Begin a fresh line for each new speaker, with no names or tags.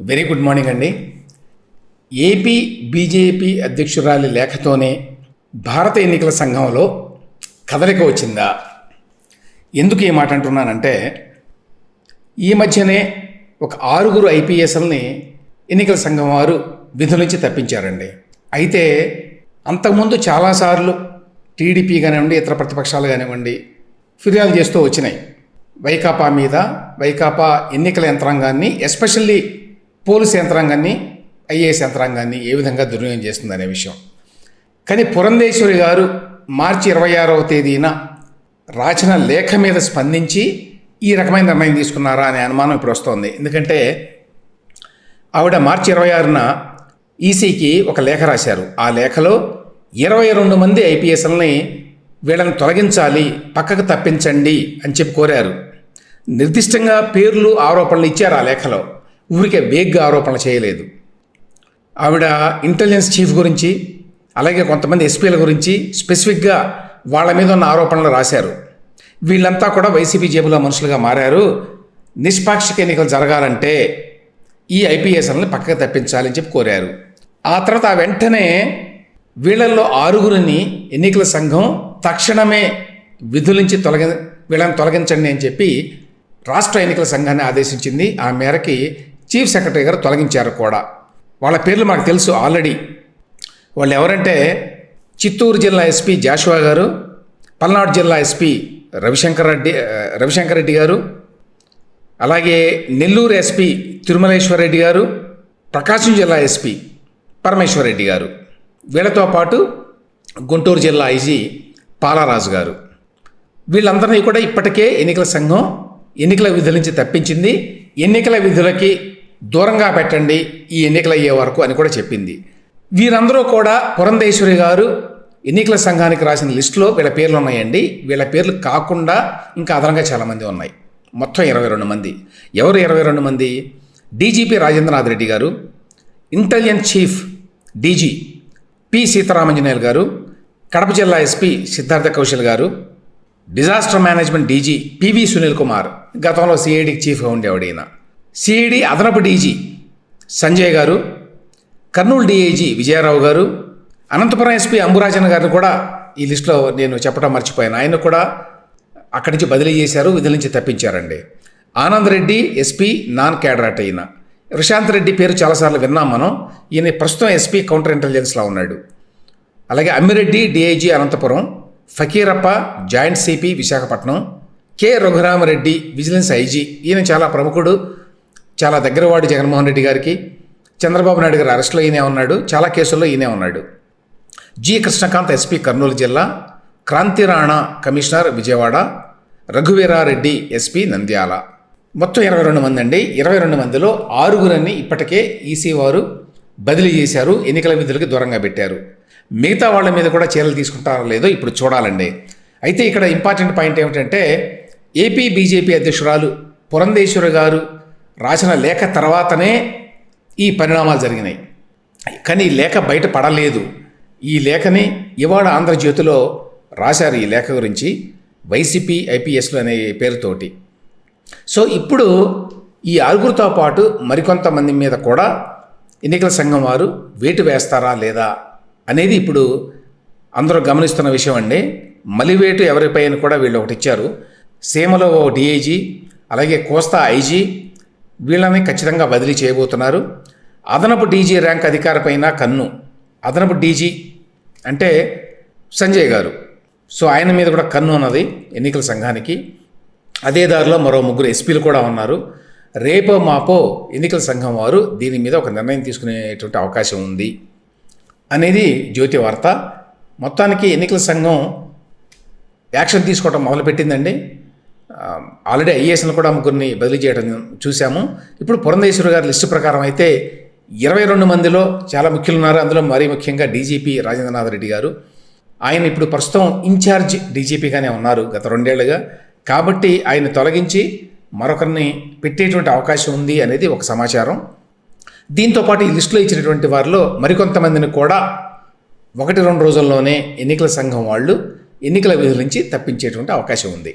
Very good morning అండి. AP BJP అధ్యక్షురాలి లేఖతోనే భారత ఎన్నికల సంఘంలో కదలిక వచ్చిందా? ఎందుకు ఈ మాట అంటున్నానంటే ఈ మధ్యనే ఒక ఆరుగురు ఐపీఎస్ఎల్ని ఎన్నికల సంఘం వారు విధుల నుంచి తప్పించారండి. అయితే అంతకుముందు చాలాసార్లు టీడీపీ కానివ్వండి ఇతర ప్రతిపక్షాలు కానివ్వండి ఫిర్యాదు చేస్తూ వచ్చినాయి. వైకాపా మీద వైకాపా ఎన్నికల యంత్రాంగాన్ని ఎస్పెషల్లీ పోలీస్ యంత్రాంగాన్ని ఐఏఎస్ యంత్రాంగాన్ని ఏ విధంగా దుర్వినియోగం చేస్తుందనే విషయం. కానీ పురంధేశ్వరి గారు మార్చి ఇరవై ఆరవ తేదీన రాసిన లేఖ మీద స్పందించి ఈ రకమైన నిర్ణయం తీసుకున్నారా అనే అనుమానం ఇప్పుడు వస్తోంది. ఎందుకంటే ఆవిడ మార్చి ఇరవై ఆరున ఈసీకి ఒక లేఖ రాశారు. ఆ లేఖలో ఇరవై రెండు మంది ఐపీఎస్ఎల్ని వీళ్ళని తొలగించాలి పక్కకు తప్పించండి అని చెప్పి కోరారు. నిర్దిష్టంగా పేర్లు ఆరోపణలు ఇచ్చారు ఆ లేఖలో. ఊరికే వేగ్గా ఆరోపణలు చేయలేదు. ఆవిడ ఇంటెలిజెన్స్ చీఫ్ గురించి అలాగే కొంతమంది ఎస్పీల గురించి స్పెసిఫిక్గా వాళ్ళ మీద ఉన్న ఆరోపణలు రాశారు. వీళ్ళంతా కూడా వైసీపీ జేబులో మనుషులుగా మారారు. నిష్పాక్షిక ఎన్నికలు జరగాలంటే ఈ ఐపీఎస్ఎల్ని పక్కకు తప్పించాలని చెప్పి కోరారు. ఆ తర్వాత ఆ వెంటనే వీళ్ళల్లో ఆరుగురిని ఎన్నికల సంఘం తక్షణమే విధులించి తొలగి వీళ్ళని తొలగించండి అని చెప్పి రాష్ట్ర ఎన్నికల సంఘాన్ని ఆదేశించింది. ఆ మేరకి చీఫ్ సెక్రటరీ గారు తొలగించారు కూడా. వాళ్ళ పేర్లు మాకు తెలుసు ఆల్రెడీ. వాళ్ళు ఎవరంటే చిత్తూరు జిల్లా ఎస్పీ జాషువా గారు పల్నాడు జిల్లా ఎస్పీ రవిశంకర్ రెడ్డి రవిశంకర్ రెడ్డి గారు అలాగే నెల్లూరు ఎస్పీ తిరుమలేశ్వర్ రెడ్డి గారు ప్రకాశం జిల్లా ఎస్పీ పరమేశ్వర్ రెడ్డి గారు. వీళ్ళతో పాటు గుంటూరు జిల్లా ఐజీ పాలారాజు గారు. వీళ్ళందరినీ కూడా ఇప్పటికే ఎన్నికల సంఘం ఎన్నికల విధుల నుంచి తప్పించింది. ఎన్నికల విధులకి దూరంగా పెట్టండి ఈ ఎన్నికలు అయ్యే వరకు అని కూడా చెప్పింది. వీరందరూ కూడా పురంధేశ్వరి గారు ఎన్నికల సంఘానికి రాసిన లిస్టులో వీళ్ళ పేర్లు ఉన్నాయండి. వీళ్ళ పేర్లు కాకుండా ఇంకా అదనంగా చాలామంది ఉన్నాయి. మొత్తం ఇరవై రెండు మంది. ఎవరు ఇరవై రెండు మంది? DGP Rajendranath Reddy garu intelligence chief DG P Seetharamanjaneyulu garu Kadapa జిల్లా SP Siddhartha Kaushal garu disaster management DG PV Sunil Kumar గతంలో సిఐడికి చీఫ్గా ఉండేవాడు ఈయన. సిఐడి అదనపు డీజీ సంజయ్ గారు కర్నూలు డిఐజీ విజయరావు గారు అనంతపురం ఎస్పీ అంబురాజన్ గారిని కూడా ఈ లిస్టులో నేను చెప్పడం మర్చిపోయాను. ఆయన కూడా అక్కడి నుంచి బదిలీ చేశారు విధుల నుంచి తప్పించారండి. ఆనంద్ రెడ్డి ఎస్పీ నాన్ క్యాడరాట్ అయిన. ప్రశాంత్ రెడ్డి పేరు చాలాసార్లు విన్నాం మనం. ఈయన ప్రస్తుతం ఎస్పీ కౌంటర్ ఇంటెలిజెన్స్లో ఉన్నాడు. అలాగే Ammireddy DIG Anantapur Fakeerappa joint CP Visakhapatnam K Raghuramireddy vigilance IG ఈయన చాలా ప్రముఖుడు. చాలా దగ్గరవాడు జగన్మోహన్ రెడ్డి గారికి. చంద్రబాబు నాయుడు గారు అరెస్ట్లో ఈయనే ఉన్నాడు. చాలా కేసుల్లో ఈయనే ఉన్నాడు. జి కృష్ణకాంత్ ఎస్పీ కర్నూలు జిల్లా క్రాంతి రాణా కమిషనర్ విజయవాడ రఘువీరారెడ్డి ఎస్పీ నంద్యాల. మొత్తం ఇరవై రెండు మంది అండి. ఇరవై రెండు మందిలో ఆరుగురని ఇప్పటికే ఈసీ వారు బదిలీ చేశారు. ఎన్నికల విధులకి దూరంగా పెట్టారు. మిగతా వాళ్ళ మీద కూడా చర్యలు తీసుకుంటారో లేదో ఇప్పుడు చూడాలండి. అయితే ఇక్కడ ఇంపార్టెంట్ పాయింట్ ఏమిటంటే ఏపీ బీజేపీ అధ్యక్షురాలు పురంధేశ్వరి గారు రాసిన లేఖ తర్వాతనే ఈ పరిణామాలు జరిగినాయి. కానీ లేఖ బయట పడలేదు. ఈ లేఖని ఇవాళ ఆంధ్రజ్యోతిలో రాశారు ఈ లేఖ గురించి వైసీపీ ఐపీఎస్లు అనే పేరుతోటి. సో ఇప్పుడు ఈ ఆరుగురితో పాటు మరికొంతమంది మీద కూడా ఎన్నికల సంఘం వారు వేటు వేస్తారా లేదా అనేది ఇప్పుడు అందరూ గమనిస్తున్న విషయం అండి. మలివేటు అని కూడా వీళ్ళు ఒకటి ఇచ్చారు. సీమలో ఓ డిఐజీ అలాగే కోస్తా ఐజీ వీళ్ళని ఖచ్చితంగా బదిలీ చేయబోతున్నారు. అదనపు డీజీ ర్యాంక్ అధికారిపైన కన్ను. అదనపు డీజీ అంటే సంజయ్ గారు. సో ఆయన మీద కూడా కన్ను ఉన్నది ఎన్నికల సంఘానికి. అదే దారిలో మరో ముగ్గురు ఎస్పీలు కూడా ఉన్నారు. రేపో మాపో ఎన్నికల సంఘం వారు దీని మీద ఒక నిర్ణయం తీసుకునేటువంటి అవకాశం ఉంది అనేది జ్యోతి వార్త. మొత్తానికి ఎన్నికల సంఘం యాక్షన్ తీసుకోవడం మొదలుపెట్టిందండి. ఆల్రెడీ ఐఏఎస్ను కూడా ముగ్గురిని బదిలీ చేయడం చూశాము. ఇప్పుడు పురంధేశ్వరి గారి లిస్టు ప్రకారం అయితే ఇరవై రెండు మందిలో చాలా ముఖ్యులు ఉన్నారు. అందులో మరీ ముఖ్యంగా డీజీపీ రాజేంద్రనాథ్ రెడ్డి గారు. ఆయన ఇప్పుడు ప్రస్తుతం ఇన్ఛార్జ్ డీజీపీగానే ఉన్నారు గత రెండేళ్ళుగా. కాబట్టి ఆయన తొలగించి మరొకరిని పెట్టేటువంటి అవకాశం ఉంది అనేది ఒక సమాచారం. దీంతోపాటు ఈ లిస్టులో ఇచ్చినటువంటి వారిలో మరికొంతమందిని కూడా ఒకటి రెండు రోజుల్లోనే ఎన్నికల సంఘం వాళ్ళు ఎన్నికల విధుల నుంచి తప్పించేటువంటి అవకాశం ఉంది.